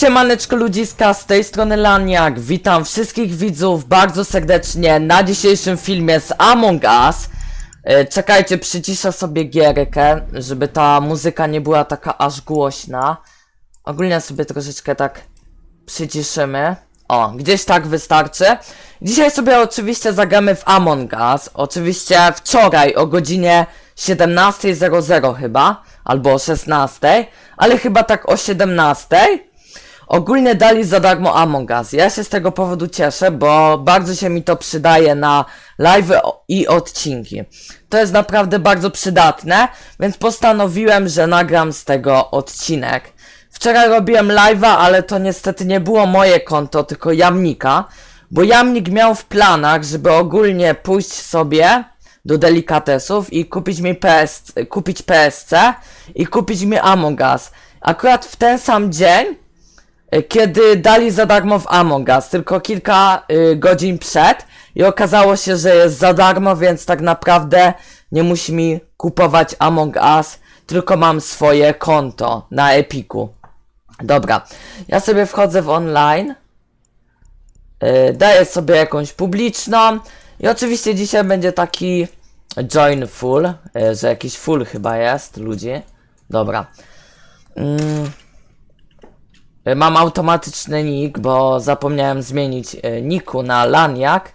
Siemaneczko ludziska, z tej strony Laniak, witam wszystkich widzów bardzo serdecznie na dzisiejszym filmie z Among Us. E, Czekajcie, przyciszę sobie gierkę, żeby ta muzyka nie była taka aż głośna. Ogólnie sobie troszeczkę tak przyciszymy. O, gdzieś tak wystarczy. Dzisiaj sobie oczywiście zagramy w Among Us. Oczywiście wczoraj o godzinie 17.00 chyba Albo o 16.00 Ale chyba tak o 17.00 Ogólnie dali za darmo Among Us. Ja się z tego powodu cieszę, bo bardzo się mi to przydaje na live i odcinki. To jest naprawdę bardzo przydatne, więc postanowiłem, że nagram z tego odcinek. Wczoraj robiłem live'a, ale to niestety nie było moje konto, tylko Jamnika, bo Jamnik miał w planach, żeby ogólnie pójść sobie do delikatesów i kupić mi PS, kupić PSC i kupić mi Among Us. Akurat w ten sam dzień kiedy dali za darmo w Among Us, tylko kilka y, godzin przed i okazało się, że jest za darmo, więc tak naprawdę nie musi mi kupować Among Us, tylko mam swoje konto na Epiku. Dobra, ja sobie wchodzę w online, y, daję sobie jakąś publiczną i oczywiście dzisiaj będzie taki join full, y, że jakiś full chyba jest ludzi. Dobra. Mm. Mam automatyczny nick, bo zapomniałem zmienić e, niku na Laniak,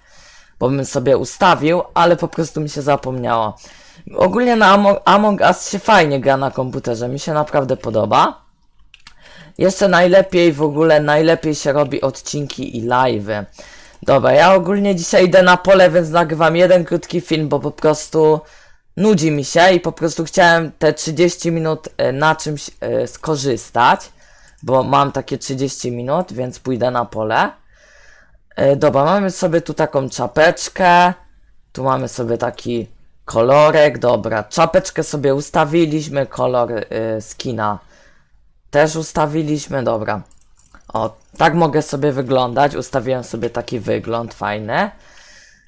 bo bym sobie ustawił, ale po prostu mi się zapomniało. Ogólnie na Among, Us się fajnie gra na komputerze, mi się naprawdę podoba. Jeszcze najlepiej w ogóle, najlepiej się robi odcinki i live'y. Dobra, ja ogólnie dzisiaj idę na pole, więc nagrywam jeden krótki film, bo po prostu nudzi mi się i po prostu chciałem te 30 minut e, na czymś e, skorzystać bo mam takie 30 minut, więc pójdę na pole. E, dobra, mamy sobie tu taką czapeczkę, tu mamy sobie taki kolorek, dobra, czapeczkę sobie ustawiliśmy, kolor y, skina też ustawiliśmy, dobra. O, tak mogę sobie wyglądać, ustawiłem sobie taki wygląd fajny.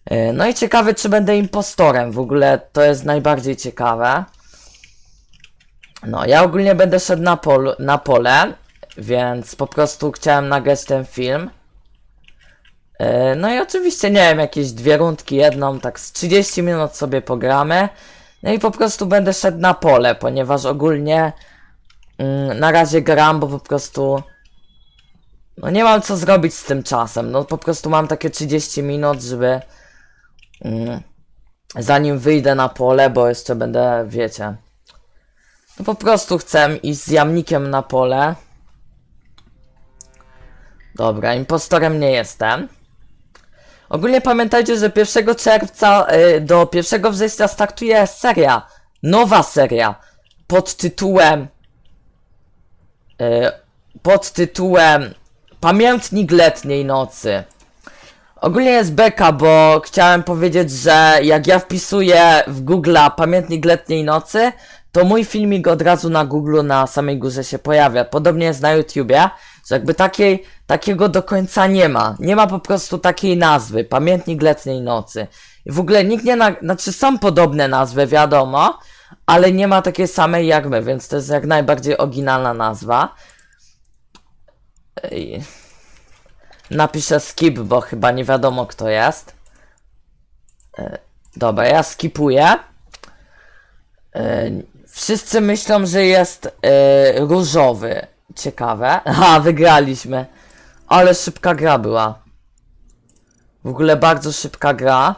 E, no i ciekawe, czy będę impostorem, w ogóle to jest najbardziej ciekawe. No, ja ogólnie będę szedł na, na pole, więc po prostu chciałem nagrać ten film. Yy, No i oczywiście, nie wiem, jakieś dwie rundki, jedną, tak z 30 minut sobie pogramy. No i po prostu będę szedł na pole, ponieważ ogólnie mm, na razie gram, bo po prostu no nie mam co zrobić z tym czasem. No po prostu mam takie 30 minut, żeby mm, zanim wyjdę na pole, bo jeszcze będę, wiecie, no po prostu chcę iść z jamnikiem na pole. Dobra, impostorem nie jestem. Ogólnie pamiętajcie, że 1 czerwca y, do 1 września startuje seria. Nowa seria. Pod tytułem. Y, pod tytułem. Pamiętnik letniej nocy. Ogólnie jest beka, bo chciałem powiedzieć, że jak ja wpisuję w Google pamiętnik letniej nocy, to mój filmik od razu na Google na samej górze się pojawia. Podobnie jest na YouTubie, że jakby takiej, takiego do końca nie ma. Nie ma po prostu takiej nazwy, pamiętnik letniej nocy. I w ogóle nikt nie, na, znaczy są podobne nazwy, wiadomo, ale nie ma takiej samej jak my, więc to jest jak najbardziej oryginalna nazwa. Ej. Napiszę skip, bo chyba nie wiadomo kto jest. E, Dobra, ja skipuję. E, Wszyscy myślą, że jest e, różowy. Ciekawe. Aha, wygraliśmy. Ale szybka gra była. W ogóle bardzo szybka gra.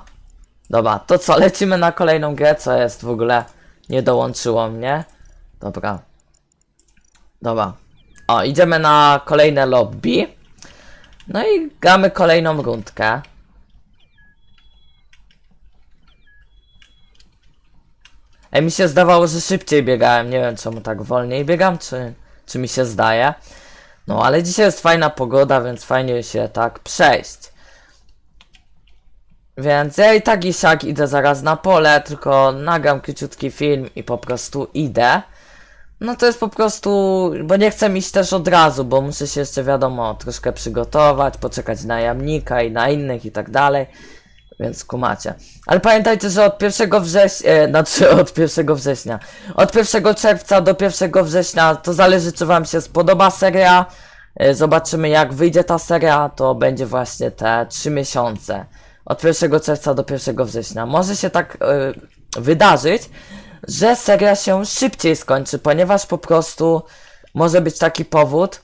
Dobra, to co, lecimy na kolejną grę, co jest w ogóle. Nie dołączyło mnie. Dobra. Dobra. O, idziemy na kolejne lobby. No i gramy kolejną rundkę. Ej, mi się zdawało, że szybciej biegałem. Nie wiem, czemu tak wolniej biegam, czy, czy mi się zdaje. No, ale dzisiaj jest fajna pogoda, więc fajnie się tak przejść. Więc ja i tak i siak idę zaraz na pole, tylko nagram króciutki film i po prostu idę. No to jest po prostu, bo nie chcę iść też od razu, bo muszę się jeszcze wiadomo troszkę przygotować, poczekać na jamnika i na innych i tak dalej. Więc kumacie. Ale pamiętajcie, że od 1 września, e, znaczy od 1 września, od 1 czerwca do 1 września, to zależy czy wam się spodoba seria, e, zobaczymy jak wyjdzie ta seria, to będzie właśnie te 3 miesiące. Od 1 czerwca do 1 września. Może się tak e, wydarzyć, że seria się szybciej skończy, ponieważ po prostu może być taki powód,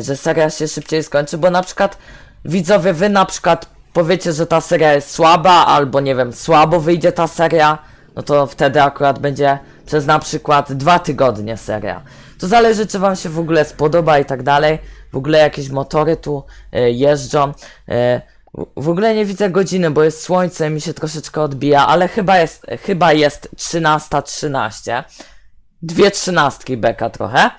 że seria się szybciej skończy, bo na przykład widzowie, wy na przykład powiecie, że ta seria jest słaba, albo nie wiem, słabo wyjdzie ta seria, no to wtedy akurat będzie przez na przykład dwa tygodnie seria. To zależy, czy wam się w ogóle spodoba i tak dalej. W ogóle jakieś motory tu e, jeżdżą. E, w- ogóle nie widzę godziny, bo jest słońce, mi się troszeczkę odbija, ale chyba jest, chyba jest 13.13. Dwie trzynastki beka trochę.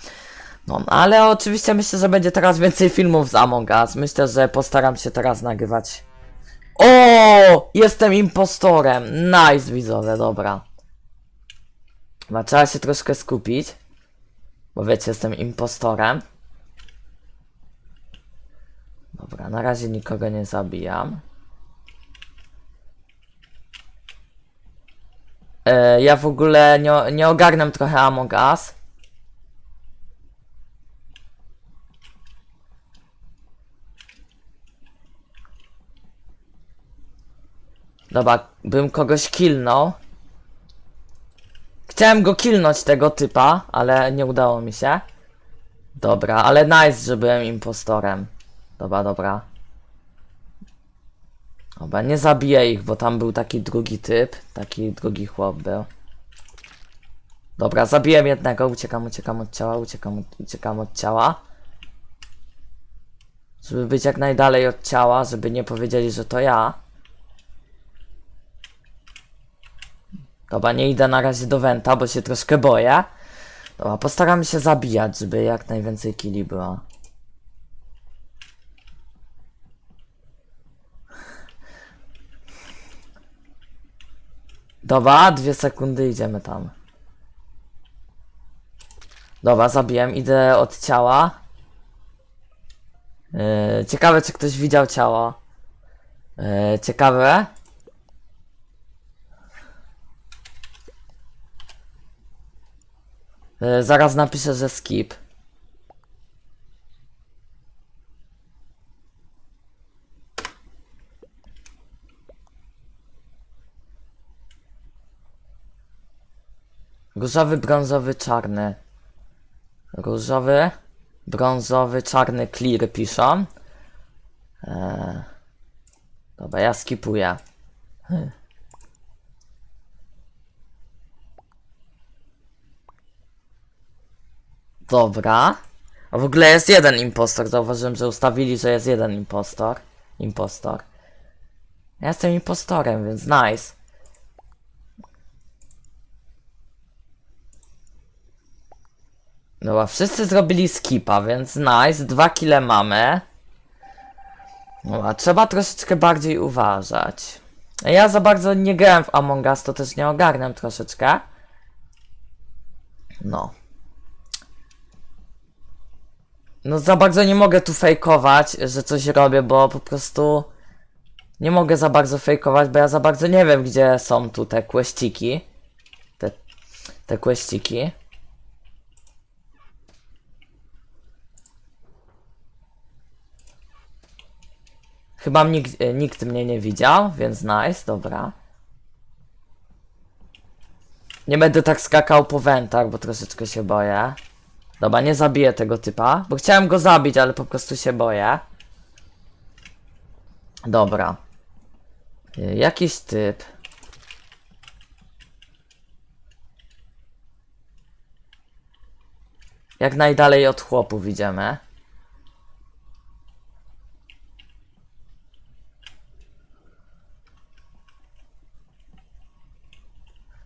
No, ale oczywiście myślę, że będzie teraz więcej filmów z Among Us. Myślę, że postaram się teraz nagrywać. O! Jestem impostorem. Nice, widzowie, dobra. Chyba trzeba się troszkę skupić. Bo wiecie, jestem impostorem. Dobra, na razie nikogo nie zabijam. E, ja w ogóle nie, nie ogarnę trochę Among Us. Dobra, bym kogoś killnął. Chciałem go killnąć tego typa, ale nie udało mi się. Dobra, ale nice, że byłem impostorem. Dobra, dobra. Dobra, nie zabiję ich, bo tam był taki drugi typ. Taki drugi chłop był. Dobra, zabiłem jednego, uciekam, uciekam od ciała, uciekam, uciekam od ciała. Żeby być jak najdalej od ciała, żeby nie powiedzieli, że to ja. Dobra, nie idę na razie do Wenta, bo się troszkę boję. Dobra, postaram się zabijać, żeby jak najwięcej killi było. Dobra, dwie sekundy, idziemy tam. Dobra, zabiłem, idę od ciała. Yy, ciekawe, czy ktoś widział ciało. Yy, ciekawe. Yy, zaraz napiszę, że skip. Różowy, brązowy, czarny. Różowy, brązowy, czarny, clear piszą. Eee, dobra, ja skipuję. Dobra. A w ogóle jest jeden impostor. Zauważyłem, że ustawili, że jest jeden impostor. Impostor. Ja jestem impostorem, więc nice. Dobra, wszyscy zrobili skipa, więc nice. Dwa kile mamy. Dobra, trzeba troszeczkę bardziej uważać. Ja za bardzo nie grałem w Among Us, to też nie ogarnę troszeczkę. No. No za bardzo nie mogę tu fejkować, że coś robię, bo po prostu nie mogę za bardzo fejkować, bo ja za bardzo nie wiem, gdzie są tu te kłeściki. Te, te kłeściki. Chyba nikt, e, nikt mnie nie widział, więc nice, dobra. Nie będę tak skakał po wentach, bo troszeczkę się boję. Dobra, nie zabiję tego typa, bo chciałem go zabić, ale po prostu się boję. Dobra. Y, Jakiś typ. Jak najdalej od chłopów idziemy.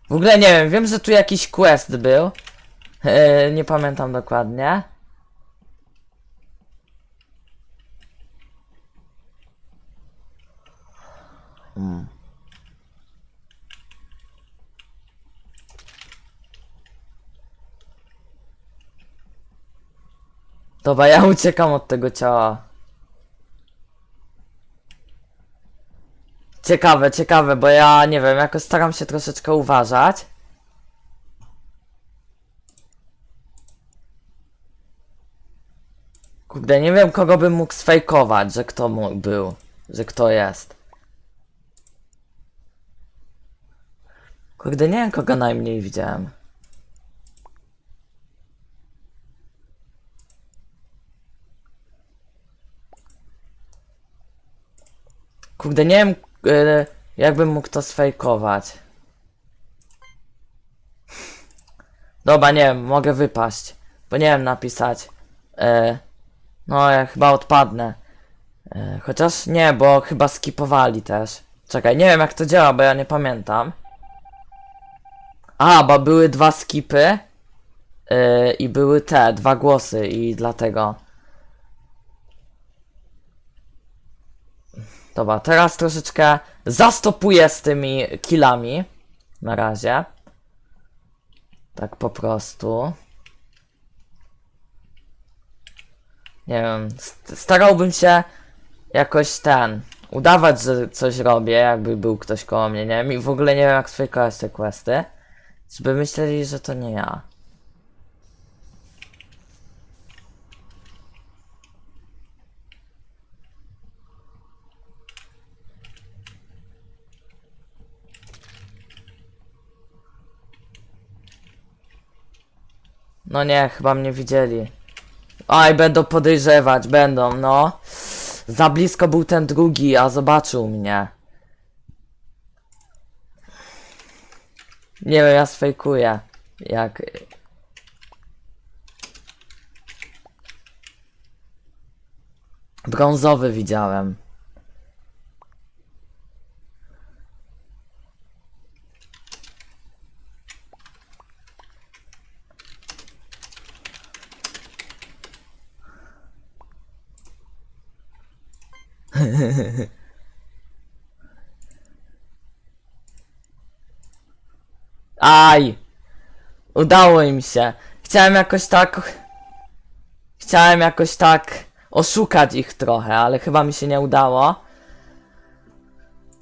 W ogóle nie wiem, wiem, że tu jakiś quest był. E, nie pamiętam dokładnie. Hmm. Dobra, ja uciekam od tego ciała. Ciekawe, ciekawe, bo ja nie wiem, jakoś staram się troszeczkę uważać. Kurde, nie wiem kogo bym mógł sfejkować, że kto był, że kto jest. Kurde, nie wiem kogo najmniej widziałem. Kurde, nie wiem e, jakbym mógł to sfejkować. Dobra, nie wiem, mogę wypaść. Bo nie wiem napisać. E, no, ja chyba odpadnę. E, chociaż nie, bo chyba skipowali też. Czekaj, nie wiem jak to działa, bo ja nie pamiętam. A, bo były dwa skipy. e, I były te, dwa głosy i dlatego. Dobra, teraz troszeczkę zastopuję z tymi killami. Na razie. Tak po prostu. Nie wiem, st- starałbym się jakoś ten, udawać, że coś robię, jakby był ktoś koło mnie, nie wiem, i w ogóle nie wiem jak sfejkować te questy, żeby myśleli, że to nie ja. No nie, chyba mnie widzieli. Oj, będą podejrzewać, będą, no. Za blisko był ten drugi, a zobaczył mnie. Nie wiem, ja sfejkuję. Jak... Brązowy widziałem. Aj! Udało im się. Chciałem jakoś tak. Chciałem jakoś tak oszukać ich trochę, ale chyba mi się nie udało.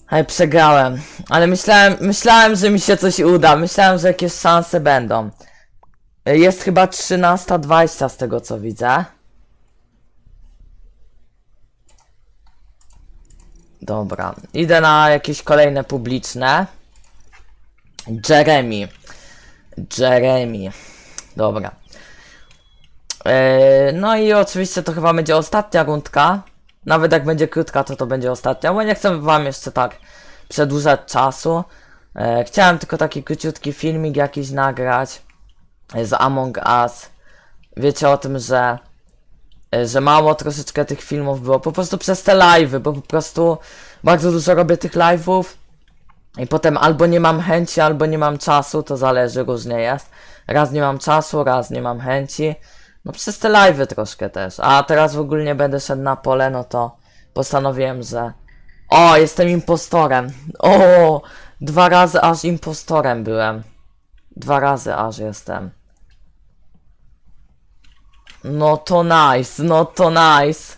Ale przegrałem. Ale myślałem, myślałem, że mi się coś uda. Myślałem, że jakieś szanse będą. Jest chyba 13.20 z tego co widzę. Dobra, idę na jakieś kolejne publiczne. Jeremy. Jeremy. Dobra. Eee, no i oczywiście to chyba będzie ostatnia rundka. Nawet jak będzie krótka, to to będzie ostatnia, bo nie chcę wam jeszcze tak przedłużać czasu. Eee, chciałem tylko taki króciutki filmik jakiś nagrać z Among Us. Wiecie o tym, że e, że mało troszeczkę tych filmów było, po prostu przez te live'y, bo po prostu bardzo dużo robię tych live'ów i potem albo nie mam chęci, albo nie mam czasu, to zależy, różnie jest. Raz nie mam czasu, raz nie mam chęci. No przez te live'y troszkę też. A teraz w ogóle nie będę szedł na pole, no to postanowiłem, że... O, jestem impostorem. O, dwa razy aż impostorem byłem. Dwa razy aż jestem. No to nice, no to nice.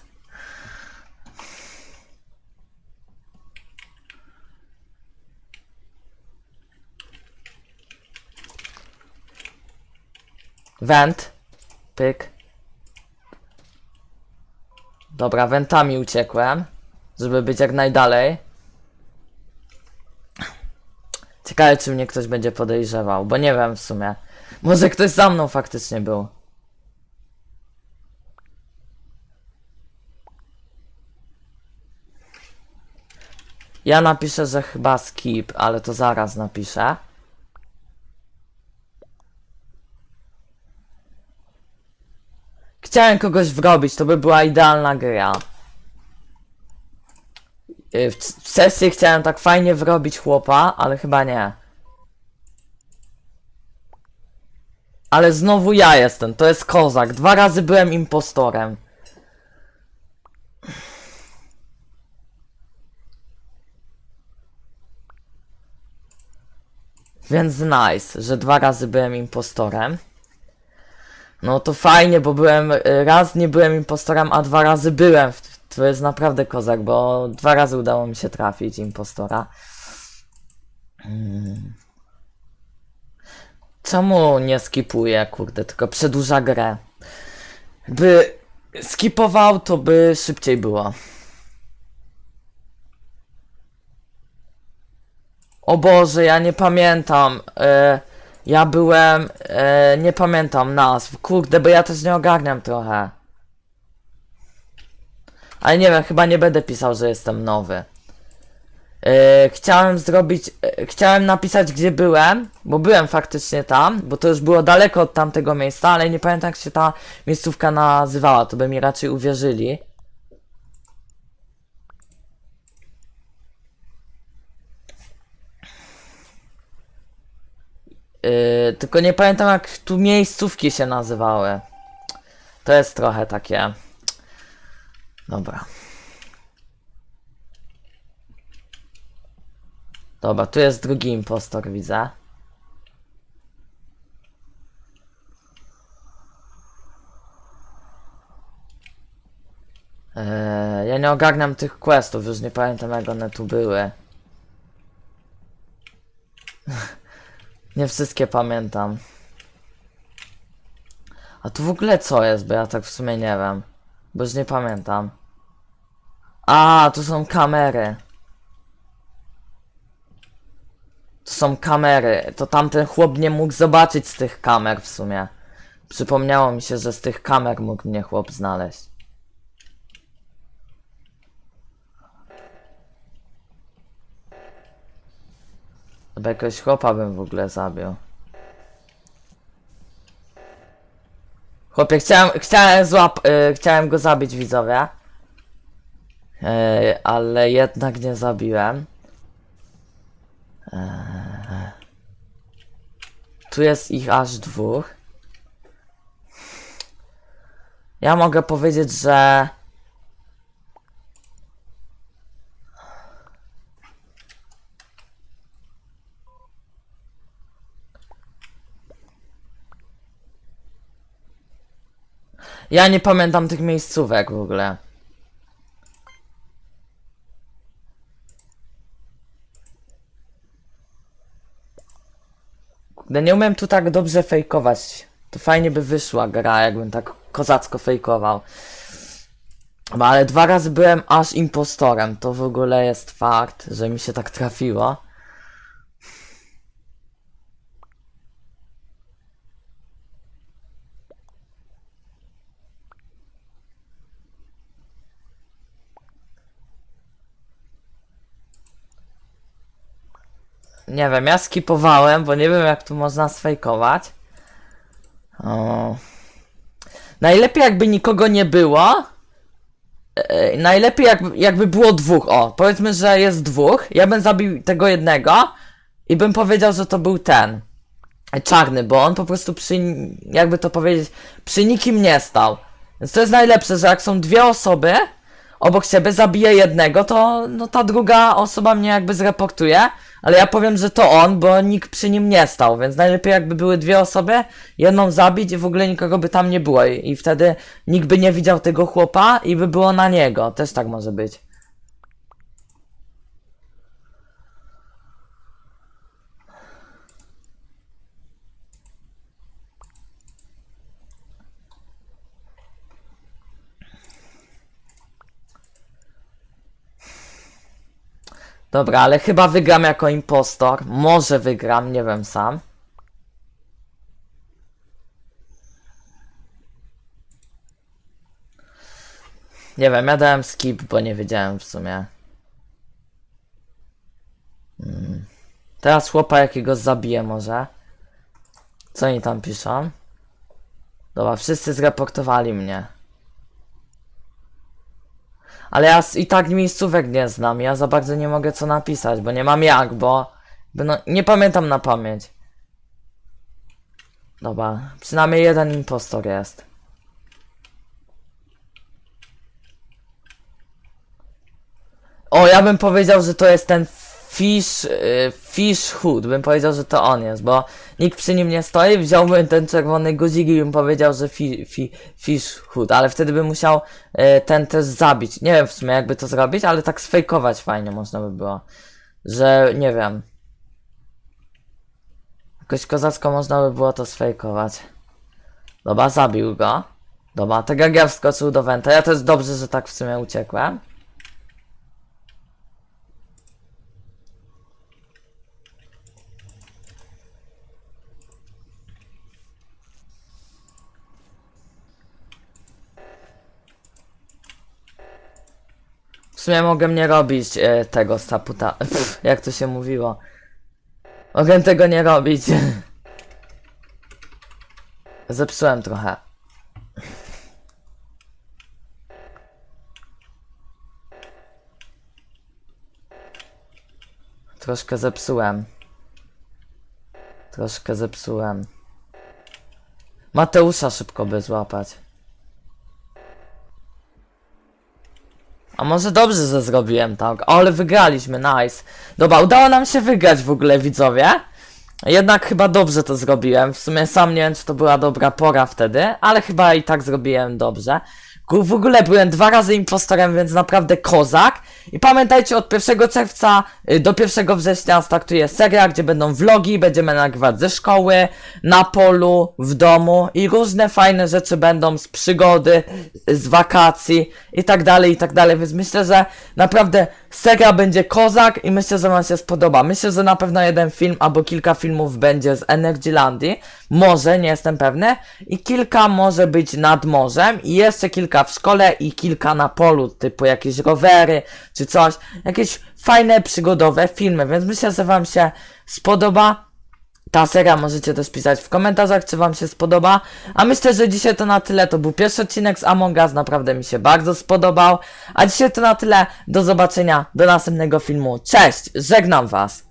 Went. Pyk. Dobra, wentami uciekłem. Żeby być jak najdalej. Ciekawe, czy mnie ktoś będzie podejrzewał, bo nie wiem w sumie. Może ktoś za mną faktycznie był. Ja napiszę, że chyba skip, ale to zaraz napiszę. Chciałem kogoś wrobić, to by była idealna gra. Y, W, sesji chciałem tak fajnie wrobić chłopa, ale chyba nie. Ale znowu ja jestem, to jest kozak. Dwa razy byłem impostorem. Więc nice, że dwa razy byłem impostorem. No to fajnie, bo byłem, y, raz nie byłem impostorem, a dwa razy byłem. To jest naprawdę kozak, bo dwa razy udało mi się trafić impostora. Mm. Czemu nie skipuje, kurde, tylko przedłuża grę? By skipował, to by szybciej było. O Boże, ja nie pamiętam. E, ja byłem. E, nie pamiętam nazw. Kurde, bo ja też nie ogarniam trochę. Ale nie wiem, chyba nie będę pisał, że jestem nowy. E, chciałem zrobić. E, chciałem napisać, gdzie byłem, bo byłem faktycznie tam, bo to już było daleko od tamtego miejsca, ale nie pamiętam, jak się ta miejscówka nazywała, to by mi raczej uwierzyli. Yy, tylko nie pamiętam jak tu miejscówki się nazywały. To jest trochę takie. Dobra. Dobra, tu jest drugi impostor, widzę. Eee, ja nie ogarniam tych questów, już nie pamiętam jak one tu były. Nie wszystkie pamiętam. A tu w ogóle co jest, bo ja tak w sumie nie wiem. Bo już nie pamiętam. A, tu są kamery. Tu są kamery. To tamten chłop nie mógł zobaczyć z tych kamer w sumie. Przypomniało mi się, że z tych kamer mógł mnie chłop znaleźć. Chyba jakiegoś chłopa bym w ogóle zabił. Chłopie, chciałem, chciałem złap, y, chciałem go zabić widzowie. Y, ale jednak nie zabiłem. Eee. Tu jest ich aż dwóch. Ja mogę powiedzieć, że ja nie pamiętam tych miejscówek w ogóle. Kurde, nie umiem tu tak dobrze fejkować. To fajnie by wyszła gra, jakbym tak kozacko fejkował. No, ale dwa razy byłem aż impostorem. To w ogóle jest fakt, że mi się tak trafiło. Nie wiem, ja skipowałem, bo nie wiem jak tu można sfejkować. O. Najlepiej jakby nikogo nie było. E, najlepiej jakby, jakby było dwóch. O, powiedzmy, że jest dwóch. Ja bym zabił tego jednego i bym powiedział, że to był ten. Czarny, bo on po prostu przy, jakby to powiedzieć, przy nikim nie stał. Więc to jest najlepsze, że jak są dwie osoby obok siebie, zabiję jednego, to no ta druga osoba mnie jakby zreportuje, ale ja powiem, że to on, bo nikt przy nim nie stał, więc najlepiej jakby były dwie osoby, jedną zabić i w ogóle nikogo by tam nie było i, i wtedy nikt by nie widział tego chłopa i by było na niego, też tak może być. Dobra, ale chyba wygram jako impostor. Może wygram, nie wiem sam. Nie wiem, ja dałem skip, bo nie wiedziałem w sumie. Mm. Teraz chłopa jakiegoś zabiję może. Co oni tam piszą? Dobra, wszyscy zreportowali mnie. Ale ja i tak miejscówek nie znam, ja za bardzo nie mogę co napisać, bo nie mam jak, bo... bo no, nie pamiętam na pamięć. Dobra, przynajmniej jeden impostor jest. O, ja bym powiedział, że to jest ten Fish, y, Fish Hood, bym powiedział, że to on jest, bo nikt przy nim nie stoi, wziąłbym ten czerwony guzik i bym powiedział, że fi, fi, Fish Hood, ale wtedy bym musiał y, ten też zabić. Nie wiem w sumie jakby to zrobić, ale tak sfejkować fajnie można by było, że nie wiem. Jakoś kozacko można by było to sfejkować. Dobra, zabił go. Dobra, tak jak ja wskoczył do Wenta. Ja też dobrze, że tak w sumie uciekłem. Sumie mogę nie robić e, tego saputa. Pff, jak to się mówiło. Mogę tego nie robić. Zepsułem trochę. Troszkę zepsułem. Troszkę zepsułem. Mateusza szybko by złapać. A może dobrze, że zrobiłem tak. O, ale wygraliśmy, nice. Dobra, udało nam się wygrać w ogóle, widzowie. Jednak chyba dobrze to zrobiłem. W sumie sam nie wiem, czy to była dobra pora wtedy, ale chyba i tak zrobiłem dobrze. W ogóle byłem dwa razy impostorem, więc naprawdę kozak. I pamiętajcie, od 1 czerwca y, do 1 września startuje seria, gdzie będą vlogi, będziemy nagrywać ze szkoły, na polu, w domu i różne fajne rzeczy będą z przygody, z wakacji i tak dalej, i tak dalej. Więc myślę, że naprawdę seria będzie kozak i myślę, że wam się spodoba. Myślę, że na pewno jeden film albo kilka filmów będzie z Energylandii. Może, nie jestem pewny. I kilka może być nad morzem i jeszcze kilka w szkole i kilka na polu, typu jakieś rowery czy coś. Jakieś fajne, przygodowe filmy, więc myślę, że wam się spodoba. Ta seria możecie też pisać w komentarzach, czy wam się spodoba. A myślę, że dzisiaj to na tyle. To był pierwszy odcinek z Among Us, naprawdę mi się bardzo spodobał. A dzisiaj to na tyle. Do zobaczenia, do następnego filmu. Cześć, żegnam was.